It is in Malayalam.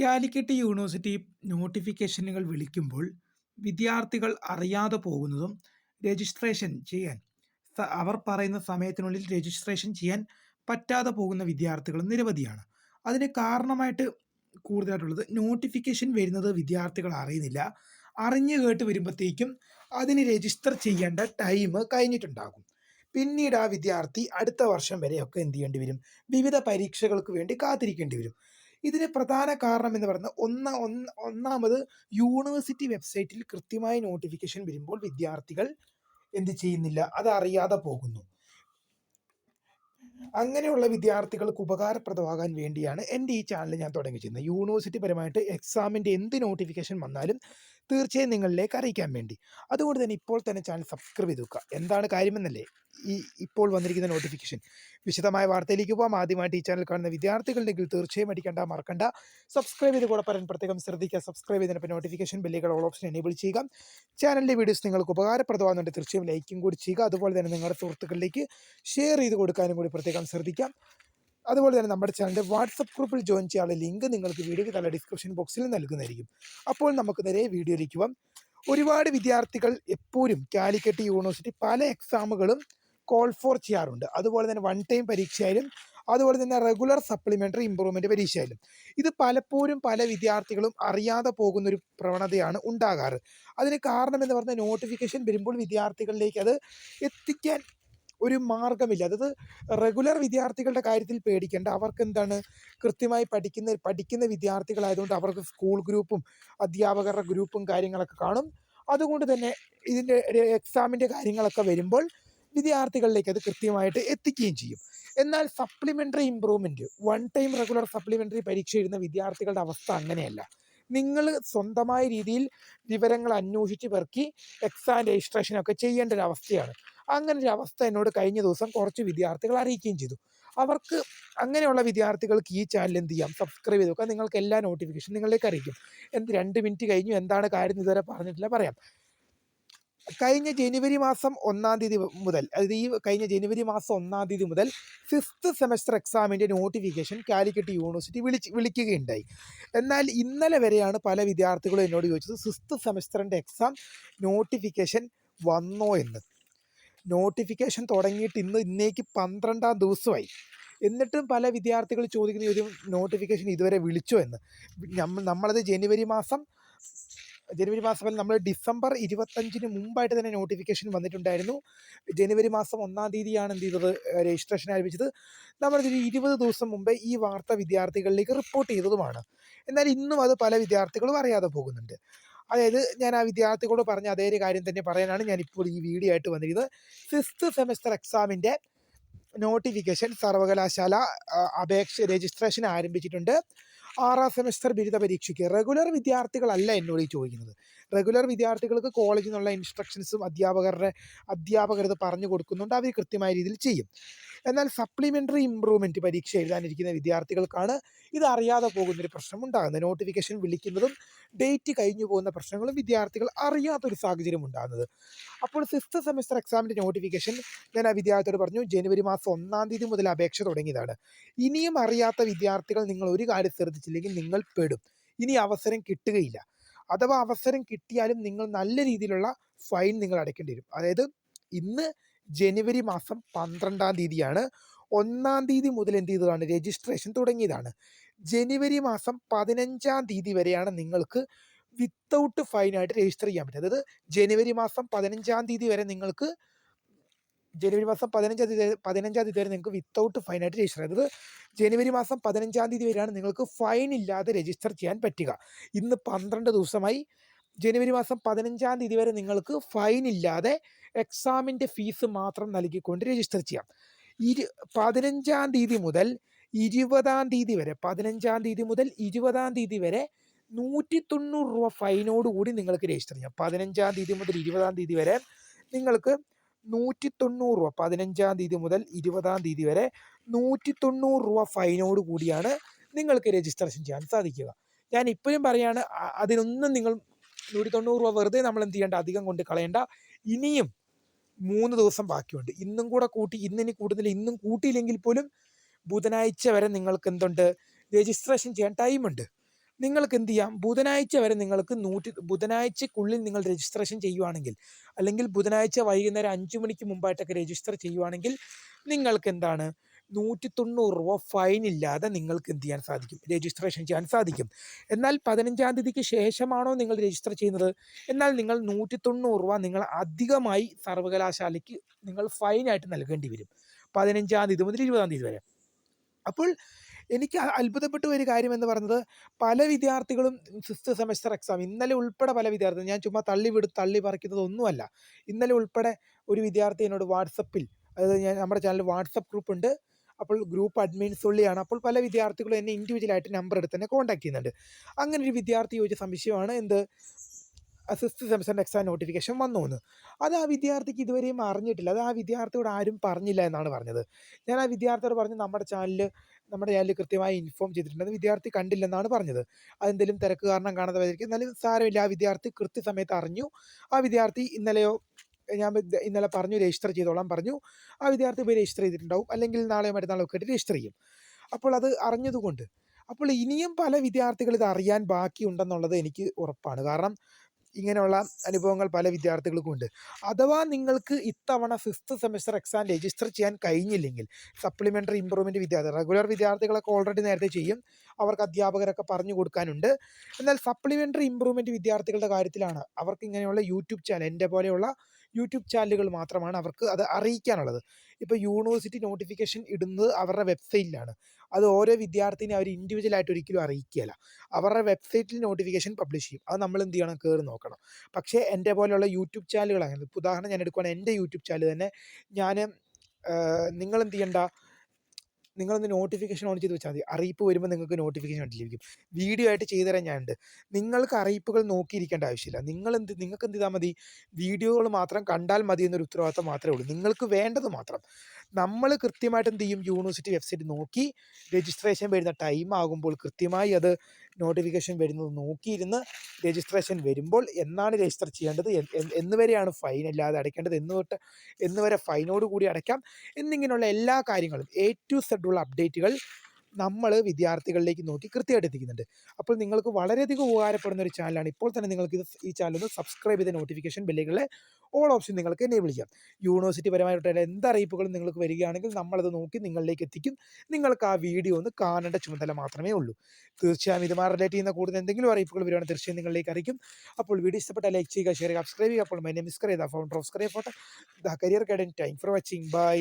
കാലിക്കറ്റ് യൂണിവേഴ്സിറ്റി നോട്ടിഫിക്കേഷനുകൾ വിളിക്കുമ്പോൾ വിദ്യാർത്ഥികൾ അറിയാതെ പോകുന്നതും രജിസ്ട്രേഷൻ ചെയ്യാൻ അവർ പറയുന്ന സമയത്തിനുള്ളിൽ രജിസ്ട്രേഷൻ ചെയ്യാൻ പറ്റാതെ പോകുന്ന വിദ്യാർത്ഥികൾ നിരവധിയാണ്. അതിന് കാരണമായിട്ട് കൂടുതലായിട്ടുള്ളത് നോട്ടിഫിക്കേഷൻ വരുന്നത് വിദ്യാർത്ഥികൾ അറിയുന്നില്ല. അറിഞ്ഞു കേട്ട് വരുമ്പോഴത്തേക്കും അതിന് രജിസ്റ്റർ ചെയ്യേണ്ട ടൈം കഴിഞ്ഞിട്ടുണ്ടാകും. പിന്നീട് ആ വിദ്യാർത്ഥി അടുത്ത വർഷം വരെയൊക്കെ എന്ത് ചെയ്യേണ്ടി വരും? വിവിധ പരീക്ഷകൾക്ക് വേണ്ടി കാത്തിരിക്കേണ്ടി വരും. ഇതിന് പ്രധാന കാരണം എന്ന് പറയുന്നത് ഒന്ന ഒന്ന് ഒന്നാമത് യൂണിവേഴ്സിറ്റി വെബ്സൈറ്റിൽ കൃത്യമായ നോട്ടിഫിക്കേഷൻ വരുമ്പോൾ വിദ്യാർത്ഥികൾ എന്ത് ചെയ്യുന്നില്ല അത് അറിയാതെ പോകുന്നു. അങ്ങനെയുള്ള വിദ്യാർത്ഥികൾക്ക് ഉപകാരപ്രദമാകാൻ വേണ്ടിയാണ് എന്റെ ഈ ചാനൽ ഞാൻ തുടങ്ങി ചെയ്യുന്നത് യൂണിവേഴ്സിറ്റി പരമായിട്ട് എക്സാമിന്റെ എന്ത് നോട്ടിഫിക്കേഷൻ വന്നാലും തീർച്ചയായും നിങ്ങളിലേക്ക് അറിയിക്കാൻ വേണ്ടി. അതുകൊണ്ട് തന്നെ ഇപ്പോൾ തന്നെ ചാനൽ സബ്സ്ക്രൈബ് ചെയ്ത് വെക്കുക. എന്താണ് കാര്യമെന്നല്ലേ? ഈ ഇപ്പോൾ വന്നിരിക്കുന്ന നോട്ടിഫിക്കേഷൻ വിശദമായ വാർത്തയിലേക്ക് പോകാം ആദ്യമായിട്ട് ഈ ചാനൽ കാണുന്ന വിദ്യാർത്ഥികളുണ്ടെങ്കിൽ തീർച്ചയായും അടിക്കേണ്ട മറക്കണ്ട. സബ്സ്ക്രൈബ് ചെയ്ത് കൂടെ പറയാൻ പ്രത്യേകം ശ്രദ്ധിക്കുക. സബ്സ്ക്രൈബ് ചെയ്തതിനൊപ്പം നോട്ടിഫിക്കേഷൻ ബില്ലുകൾ ഓൾ ഓപ്ഷൻ എനേബിൾ ചെയ്യുക. ചാനലിലെ വീഡിയോസ് നിങ്ങൾക്ക് ഉപകാരപ്രദമാകുന്നുണ്ട്. തീർച്ചയായും ലൈക്കും കൂടി ചെയ്യുക. അതുപോലെ തന്നെ നിങ്ങളുടെ സുഹൃത്തുക്കളിലേക്ക് ഷെയർ ചെയ്ത് കൊടുക്കാനും കൂടി പ്രത്യേകം ശ്രദ്ധിക്കാം. അതുപോലെ തന്നെ നമ്മുടെ ചാനലിന്റെ വാട്സപ്പ് ഗ്രൂപ്പിൽ ജോയിൻ ചെയ്യാനുള്ള ലിങ്ക് നിങ്ങൾക്ക് വീഡിയോയ്ക്ക് തല ഡിസ്ക്രിപ്ഷൻ ബോക്സിൽ നൽകുന്നതായിരിക്കും. അപ്പോൾ നമുക്ക് നേരെ വീഡിയോയിലേക്ക് പോകാം ഒരുപാട് വിദ്യാർത്ഥികൾ എപ്പോഴും കാലിക്കറ്റ് യൂണിവേഴ്സിറ്റി പല എക്സാമുകളും കോൾ ഫോർ ചെയ്യാറുണ്ട്. അതുപോലെ തന്നെ വൺ ടൈം പരീക്ഷയായാലും അതുപോലെ തന്നെ റെഗുലർ സപ്ലിമെന്ററി ഇമ്പ്രൂവ്മെന്റ് പരീക്ഷയായാലും. ഇത് പലപ്പോഴും പല വിദ്യാർത്ഥികളും അറിയാതെ പോകുന്നൊരു പ്രവണതയാണ് ഉണ്ടാകാറ്. അതിന് കാരണം എന്ന് പറഞ്ഞാൽ നോട്ടിഫിക്കേഷൻ വരുമ്പോൾ വിദ്യാർത്ഥികളിലേക്ക് അത് എത്തിക്കാൻ ഒരു മാർഗമില്ല അതായത് റെഗുലർ വിദ്യാർത്ഥികളുടെ കാര്യത്തിൽ പേടിക്കേണ്ട. അവർക്ക് എന്താണ് കൃത്യമായി പഠിക്കുന്ന പഠിക്കുന്ന വിദ്യാർത്ഥികളായതുകൊണ്ട് അവർക്ക് സ്കൂൾ ഗ്രൂപ്പും അധ്യാപകരുടെ ഗ്രൂപ്പും കാര്യങ്ങളൊക്കെ കാണും. അതുകൊണ്ട് തന്നെ ഇതിന്റെ എക്സാമിന്റെ കാര്യങ്ങളൊക്കെ വരുമ്പോൾ വിദ്യാർത്ഥികളിലേക്ക് അത് കൃത്യമായിട്ട് എത്തിക്കുകയും ചെയ്യും. എന്നാൽ supplementary improvement one time regular supplementary പരീക്ഷ എഴുതുന്ന വിദ്യാർത്ഥികളുടെ അവസ്ഥ അങ്ങനെയല്ല. നിങ്ങൾ സ്വന്തമായ രീതിയിൽ വിവരങ്ങൾ അന്വേഷിച്ച് പെറുക്കി എക്സാം രജിസ്ട്രേഷനൊക്കെ ചെയ്യേണ്ട ഒരു അവസ്ഥയാണ്. അങ്ങനെ ഒരു അവസ്ഥ എന്നോട് കഴിഞ്ഞ ദിവസം കുറച്ച് വിദ്യാർത്ഥികൾ അറിയിക്കുകയും ചെയ്തു. അവർക്ക് അങ്ങനെയുള്ള വിദ്യാർത്ഥികൾക്ക് ഈ ചാനൽ എന്ത് ചെയ്യാം? സബ്സ്ക്രൈബ് ചെയ്ത്. നോക്കാം നിങ്ങൾക്ക് എല്ലാ നോട്ടിഫിക്കേഷൻ നിങ്ങളിലേക്ക് അറിയിക്കും. എന്ത് രണ്ട് മിനിറ്റ് കഴിഞ്ഞു എന്താണ് കാര്യം ഇതുവരെ പറഞ്ഞിട്ടില്ല പറയാം. കഴിഞ്ഞ ജനുവരി മാസം ഒന്നാം തീയതി മുതൽ അതായത് ഈ കഴിഞ്ഞ ജനുവരി മാസം ഒന്നാം തീയതി മുതൽ ഫിഫ്ത്ത് സെമസ്റ്റർ എക്സാമിന്റെ നോട്ടിഫിക്കേഷൻ കാലിക്കറ്റ് യൂണിവേഴ്സിറ്റി വിളിച്ച് വിളിക്കുകയുണ്ടായി. എന്നാൽ ഇന്നലെ വരെയാണ് പല വിദ്യാർത്ഥികളും എന്നോട് ചോദിച്ചത് സിക്സ്ത് സെമസ്റ്ററിന്റെ എക്സാം നോട്ടിഫിക്കേഷൻ വന്നോ എന്ന്. നോട്ടിഫിക്കേഷൻ തുടങ്ങിയിട്ട് ഇന്ന് ഇന്നേക്ക് പന്ത്രണ്ടാം ദിവസമായി. എന്നിട്ടും പല വിദ്യാർത്ഥികൾ ചോദിക്കുന്ന ഒരു നോട്ടിഫിക്കേഷൻ ഇതുവരെ വിളിച്ചോ എന്ന്. നമ്മളത് ജനുവരി മാസം ജനുവരി മാസം അല്ല നമ്മൾ ഡിസംബർ ഇരുപത്തഞ്ചിന് മുമ്പായിട്ട് തന്നെ നോട്ടിഫിക്കേഷൻ വന്നിട്ടുണ്ടായിരുന്നു. ജനുവരി മാസം ഒന്നാം തീയതിയാണ് എന്ത് ചെയ്തത് രജിസ്ട്രേഷൻ ആരംഭിച്ചത്. നമ്മളിതൊരു ഇരുപത് ദിവസം മുമ്പേ ഈ വാർത്ത വിദ്യാർത്ഥികളിലേക്ക് റിപ്പോർട്ട് ചെയ്തതുമാണ്. എന്നാൽ ഇന്നും അത് പല വിദ്യാർത്ഥികളും അറിയാതെ പോകുന്നുണ്ട്. അതായത് ഞാൻ ആ വിദ്യാർത്ഥികളോട് പറഞ്ഞ അതേ ഒരു കാര്യം തന്നെ പറയാനാണ് ഞാൻ ഇപ്പോൾ ഈ വീഡിയോ ആയിട്ട് വന്നിരിക്കുന്നത്. ഫിഫ്ത് സെമസ്റ്റർ എക്സാമിന്റെ നോട്ടിഫിക്കേഷൻ സർവകലാശാല അപേക്ഷ രജിസ്ട്രേഷൻ ആരംഭിച്ചിട്ടുണ്ട്. ആറാം സെമസ്റ്റർ ബിരുദ പരീക്ഷയ്ക്ക് റെഗുലർ വിദ്യാർത്ഥികളല്ല എന്നോട് ഈ ചോദിക്കുന്നത്. റെഗുലർ വിദ്യാർത്ഥികൾക്ക് കോളേജിൽ നിന്നുള്ള ഇൻസ്ട്രക്ഷൻസും അധ്യാപകരുടെ അധ്യാപകർ ഇത് പറഞ്ഞു കൊടുക്കുന്നുണ്ട്. അവർ കൃത്യമായ രീതിയിൽ ചെയ്യും. എന്നാൽ സപ്ലിമെന്ററി ഇമ്പ്രൂവ്മെന്റ് പരീക്ഷ എഴുതാനിരിക്കുന്ന വിദ്യാർത്ഥികൾക്കാണ് ഇത് അറിയാതെ പോകുന്നൊരു പ്രശ്നം ഉണ്ടാകുന്നത്. നോട്ടിഫിക്കേഷൻ വിളിക്കുന്നതും ഡേറ്റ് കഴിഞ്ഞു പോകുന്ന പ്രശ്നങ്ങളും വിദ്യാർത്ഥികൾ അറിയാത്തൊരു സാഹചര്യം ഉണ്ടാകുന്നത്. അപ്പോൾ സിക്സ്ത് സെമസ്റ്റർ എക്സാമിന്റെ നോട്ടിഫിക്കേഷൻ ഞാൻ ആ വിദ്യാർത്ഥിയോട് പറഞ്ഞു ജനുവരി മാസം ഒന്നാം തീയതി മുതൽ അപേക്ഷ തുടങ്ങിയതാണ്. ഇനിയും അറിയാത്ത വിദ്യാർത്ഥികൾ നിങ്ങൾ ഒരു കാര്യം ശ്രദ്ധിച്ചില്ലെങ്കിൽ നിങ്ങൾ പെടും. ഇനി അവസരം കിട്ടുകയില്ല. അഥവാ അവസരം കിട്ടിയാലും നിങ്ങൾ നല്ല രീതിയിലുള്ള ഫൈൻ നിങ്ങൾ അടയ്ക്കേണ്ടി വരും. അതായത് ഇന്ന് ജനുവരി മാസം പന്ത്രണ്ടാം തീയതിയാണ്. ഒന്നാം തീയതി മുതൽ എന്ത് ചെയ്തതാണ്? രജിസ്ട്രേഷൻ തുടങ്ങിയതാണ്. ജനുവരി മാസം പതിനഞ്ചാം തീയതി വരെയാണ് നിങ്ങൾക്ക് വിത്തൗട്ട് ഫൈനായിട്ട് രജിസ്റ്റർ ചെയ്യാൻ പറ്റും അതായത് ജനുവരി മാസം പതിനഞ്ചാം തീയതി വരെ നിങ്ങൾക്ക് ജനുവരി മാസം പതിനഞ്ചാം തീയതി പതിനഞ്ചാം തീയതി വരെ നിങ്ങൾക്ക് വിത്തൗട്ട് ഫൈനായിട്ട് രജിസ്റ്റർ അതായത് ജനുവരി മാസം പതിനഞ്ചാം തീയതി വരെയാണ് നിങ്ങൾക്ക് ഫൈൻ ഇല്ലാതെ രജിസ്റ്റർ ചെയ്യാൻ പറ്റുക. ഇന്ന് പന്ത്രണ്ട് ദിവസമായി ജനുവരി മാസം പതിനഞ്ചാം തീയതി വരെ നിങ്ങൾക്ക് ഫൈൻ ഇല്ലാതെ എക്സാമിന്റെ ഫീസ് മാത്രം നൽകിക്കൊണ്ട് രജിസ്റ്റർ ചെയ്യാം. ഇരു പതിനഞ്ചാം തീയതി മുതൽ ഇരുപതാം തീയതി വരെ പതിനഞ്ചാം തീയതി മുതൽ ഇരുപതാം തീയതി വരെ നൂറ്റി തൊണ്ണൂറ് രൂപ ഫൈനോട് കൂടി നിങ്ങൾക്ക് രജിസ്റ്റർ ചെയ്യാം. പതിനഞ്ചാം തീയതി മുതൽ ഇരുപതാം തീയതി വരെ നിങ്ങൾക്ക് നൂറ്റി തൊണ്ണൂറ് രൂപ പതിനഞ്ചാം തീയതി മുതൽ ഇരുപതാം തീയതി വരെ നൂറ്റി തൊണ്ണൂറ് രൂപ ഫൈനോട് കൂടിയാണ് നിങ്ങൾക്ക് രജിസ്ട്രേഷൻ ചെയ്യാൻ സാധിക്കുക. ഞാൻ ഇപ്പോഴും പറയാണ് അതിനൊന്നും നിങ്ങൾ നൂറ്റി തൊണ്ണൂറ് രൂപ വെറുതെ നമ്മൾ എന്ത് ചെയ്യേണ്ട അധികം കൊണ്ട് കളയേണ്ട. ഇനിയും മൂന്ന് ദിവസം ബാക്കിയുണ്ട്. ഇന്നും കൂടെ കൂട്ടി ഇന്നിനി കൂടുതൽ ഇന്നും കൂട്ടിയില്ലെങ്കിൽ പോലും ബുധനാഴ്ച വരെ നിങ്ങൾക്ക് എന്തുണ്ട് രജിസ്ട്രേഷൻ ചെയ്യാൻ ടൈമുണ്ട്. നിങ്ങൾക്ക് എന്ത് ചെയ്യാം ബുധനാഴ്ച വരെ നിങ്ങൾക്ക് നൂറ്റി ബുധനാഴ്ചക്കുള്ളിൽ നിങ്ങൾ രജിസ്ട്രേഷൻ ചെയ്യുവാണെങ്കിൽ അല്ലെങ്കിൽ ബുധനാഴ്ച വൈകുന്നേരം അഞ്ച് മണിക്ക് മുമ്പായിട്ടൊക്കെ രജിസ്റ്റർ ചെയ്യുവാണെങ്കിൽ നിങ്ങൾക്ക് എന്താണ് നൂറ്റി തൊണ്ണൂറ് രൂപ ഫൈൻ ഇല്ലാതെ നിങ്ങൾക്ക് എന്ത് ചെയ്യാൻ സാധിക്കും? രജിസ്ട്രേഷൻ ചെയ്യാൻ സാധിക്കും. എന്നാൽ പതിനഞ്ചാം തീയതിക്ക് ശേഷമാണോ നിങ്ങൾ രജിസ്റ്റർ ചെയ്യുന്നത്? എന്നാൽ നിങ്ങൾ നൂറ്റി തൊണ്ണൂറ് രൂപ നിങ്ങൾ അധികമായി സർവകലാശാലയ്ക്ക് നിങ്ങൾ ഫൈനായിട്ട് നൽകേണ്ടി വരും. പതിനഞ്ചാം തീയതി മുതൽ ഇരുപതാം തീയതി വരെ. അപ്പോൾ എനിക്ക് അത്ഭുതപ്പെട്ട ഒരു കാര്യം എന്ന് പറഞ്ഞത് പല വിദ്യാർത്ഥികളും ഫിഫ്ത്ത് സെമസ്റ്റർ എക്സാം ഇന്നലെ ഉൾപ്പെടെ പല വിദ്യാർത്ഥികൾ ഞാൻ ചുമ്മാ തള്ളി വിട് തള്ളി പറിക്കുന്നത് ഒന്നുമല്ല. ഇന്നലെ ഉൾപ്പെടെ ഒരു വിദ്യാർത്ഥി എന്നോട് വാട്സപ്പിൽ അതായത് ഞാൻ നമ്മുടെ ചാനൽ വാട്സപ്പ് ഗ്രൂപ്പ് ഉണ്ട്. അപ്പോൾ ഗ്രൂപ്പ് അഡ്മിൻസ് ഉള്ളിയാണ്. അപ്പോൾ പല വിദ്യാർത്ഥികളും എന്നെ ഇൻഡിവിജ്വലായിട്ട് നമ്പർ എടുത്ത് തന്നെ കോൺടാക്ട് ചെയ്യുന്നുണ്ട്. അങ്ങനെ ഒരു വിദ്യാർത്ഥി ചോദിച്ച സംശയമാണ് എന്ത്? സിക്സ്ത് സെമസ്റ്റർ എക്സാം നോട്ടിഫിക്കേഷൻ വന്നു എന്ന് അത് ആ വിദ്യാർത്ഥിക്ക് ഇതുവരെയും അറിഞ്ഞിട്ടില്ല. അത് ആ വിദ്യാർത്ഥിയോട് ആരും പറഞ്ഞില്ല എന്നാണ് പറഞ്ഞത്. ഞാൻ ആ വിദ്യാർത്ഥിയോട് പറഞ്ഞു നമ്മുടെ ചാനലിൽ നമ്മുടെ ചാനലിൽ കൃത്യമായി ഇൻഫോം ചെയ്തിട്ടുണ്ട്. അത് വിദ്യാർത്ഥി കണ്ടില്ലെന്നാണ് പറഞ്ഞത്. അതെന്തെങ്കിലും തിരക്ക് കാരണം കാണാതെ വരികയും എന്നാലും സാരമില്ല. ആ വിദ്യാർത്ഥി കൃത്യസമയത്ത് അറിഞ്ഞു. ആ വിദ്യാർത്ഥി ഇന്നലെയോ ഞാൻ ഇന്നലെ പറഞ്ഞു രജിസ്റ്റർ ചെയ്തോളാം പറഞ്ഞു. ആ വിദ്യാർത്ഥി പോയി രജിസ്റ്റർ ചെയ്തിട്ടുണ്ടാവും. അല്ലെങ്കിൽ നാളെയോ മറ്റന്നാളോ ഒക്കെ രജിസ്റ്റർ ചെയ്യും. അപ്പോൾ അത് അറിഞ്ഞതുകൊണ്ട്. അപ്പോൾ ഇനിയും പല വിദ്യാർത്ഥികൾ ഇത് അറിയാൻ ബാക്കിയുണ്ടെന്നുള്ളത് എനിക്ക് ഉറപ്പാണ്. കാരണം ഇങ്ങനെയുള്ള അനുഭവങ്ങൾ പല വിദ്യാർത്ഥികൾക്കും ഉണ്ട്. അഥവാ നിങ്ങൾക്ക് ഇത്തവണ ഫിഫ്ത്ത് സെമസ്റ്റർ എക്സാം രജിസ്റ്റർ ചെയ്യാൻ കഴിഞ്ഞില്ലെങ്കിൽ സപ്ലിമെന്ററി ഇമ്പ്രൂവ്മെന്റ് വിദ്യാർത്ഥി റെഗുലർ വിദ്യാർത്ഥികളൊക്കെ ഓൾറെഡി നേരത്തെ ചെയ്യും. അവർക്ക് അധ്യാപകരൊക്കെ പറഞ്ഞു കൊടുക്കാനുണ്ട്. എന്നാൽ സപ്ലിമെന്ററി ഇമ്പ്രൂവ്മെന്റ് വിദ്യാർത്ഥികളുടെ കാര്യത്തിലാണ് അവർക്ക് ഇങ്ങനെയുള്ള യൂട്യൂബ് ചാനൽ എന്റെ പോലെയുള്ള യൂട്യൂബ് ചാനലുകൾ മാത്രമാണ് അവർക്ക് അത് അറിയിക്കാനുള്ളത്. ഇപ്പോൾ യൂണിവേഴ്സിറ്റി നോട്ടിഫിക്കേഷൻ ഇടുന്നത് അവരുടെ വെബ്സൈറ്റിലാണ്. അത് ഓരോ വിദ്യാർത്ഥിനെ അവർ ഇൻഡിവിജ്വലായിട്ട് ഒരിക്കലും അറിയിക്കുകയില്ല. അവരുടെ വെബ്സൈറ്റിൽ നോട്ടിഫിക്കേഷൻ പബ്ലിഷ് ചെയ്യും. അത് നമ്മൾ എന്ത് ചെയ്യണം? കയറി നോക്കണം. പക്ഷേ എന്റെ പോലെയുള്ള യൂട്യൂബ് ചാനലുകൾ അങ്ങനെ ഉദാഹരണം ഞാൻ എടുക്കുകയാണെങ്കിൽ എന്റെ യൂട്യൂബ് ചാനൽ തന്നെ. ഞാൻ നിങ്ങൾ എന്ത് ചെയ്യണ്ട? നിങ്ങളൊന്ന് നോട്ടിഫിക്കേഷൻ ഓൺ ചെയ്ത് വെച്ചാൽ മതി. അറിയിപ്പ് വരുമ്പോൾ നിങ്ങൾക്ക് നോട്ടിഫിക്കേഷൻ ലഭിക്കും വീഡിയോ ആയിട്ട് ചെയ്തു തരാൻ ഞാനുണ്ട് നിങ്ങൾക്ക് അറിയിപ്പുകൾ നോക്കിയിരിക്കേണ്ട ആവശ്യമില്ല. നിങ്ങൾ എന്ത് നിങ്ങൾക്ക് എന്ത് ചെയ്താൽ മതി? വീഡിയോകൾ മാത്രം കണ്ടാൽ മതി എന്നൊരു ഉത്തരവാദിത്തം മാത്രമേ ഉള്ളൂ. നിങ്ങൾക്ക് വേണ്ടത് മാത്രം. നമ്മൾ കൃത്യമായിട്ട് എന്ത് ചെയ്യും? യൂണിവേഴ്സിറ്റി വെബ്സൈറ്റ് നോക്കി. രജിസ്ട്രേഷൻ വരുന്ന ടൈം ആകുമ്പോൾ കൃത്യമായി അത് നോട്ടിഫിക്കേഷൻ വരുന്നത് നോക്കിയിരുന്ന് രജിസ്ട്രേഷൻ വരുമ്പോൾ എന്നാണ് രജിസ്റ്റർ ചെയ്യേണ്ടത്? എന്ന് വരെയാണ് ഫൈൻ അല്ലാതെ അടയ്ക്കേണ്ടത്? എന്ന് തൊട്ട് എന്ന് വരെ ഫൈനോട് കൂടി അടയ്ക്കാം. എന്നിങ്ങനെയുള്ള എല്ലാ കാര്യങ്ങളും എ ടു സെഡ് ഉള്ള അപ്ഡേറ്റുകൾ നമ്മൾ വിദ്യാർത്ഥികളിലേക്ക് നോക്കി കൃത്യമായിട്ട് എത്തിക്കുന്നുണ്ട്. അപ്പോൾ നിങ്ങൾക്ക് വളരെയധികം ഉപകാരപ്പെടുന്ന ഒരു ചാനലാണ് ഇപ്പോൾ തന്നെ നിങ്ങൾക്ക് ഇത് ഈ ചാനൽ ഒന്ന് സബ്സ്ക്രൈബ് ചെയ്ത നോട്ടിഫിക്കേഷൻ ബെല്ലുകളെ ഓൾ ഓപ്ഷൻ നിങ്ങൾക്ക് എന്നെ വിളിക്കാം യൂണിവേഴ്സിറ്റി പരമായിട്ടുള്ള എന്ത് അറിയിപ്പുകളും നിങ്ങൾക്ക് വരികയാണെങ്കിൽ നമ്മളത് നോക്കി നിങ്ങളിലേക്ക് എത്തിക്കും. നിങ്ങൾക്ക് ആ വീഡിയോ ഒന്ന് കാണേണ്ട ചുമതല മാത്രമേ ഉള്ളൂ. തീർച്ചയായും ഇതുമായി റിലേറ്റ് ചെയ്യുന്ന കൂടുതൽ എന്തെങ്കിലും അറിയിപ്പുകൾ വരുവാണെങ്കിൽ തീർച്ചയായും നിങ്ങളിലേക്ക് അറിയിക്കും. അപ്പോൾ വീഡിയോ ഇഷ്ടപ്പെട്ട ലൈക്ക് ചെയ്യുക ഷെയർ ചെയ്യുക സബ്സ്ക്രൈബ് ചെയ്യുക. അപ്പോൾ മൈ നെയിം ഇസ് കറിയ founder of സ്ക്രൈ photo the career guidance time for watching bye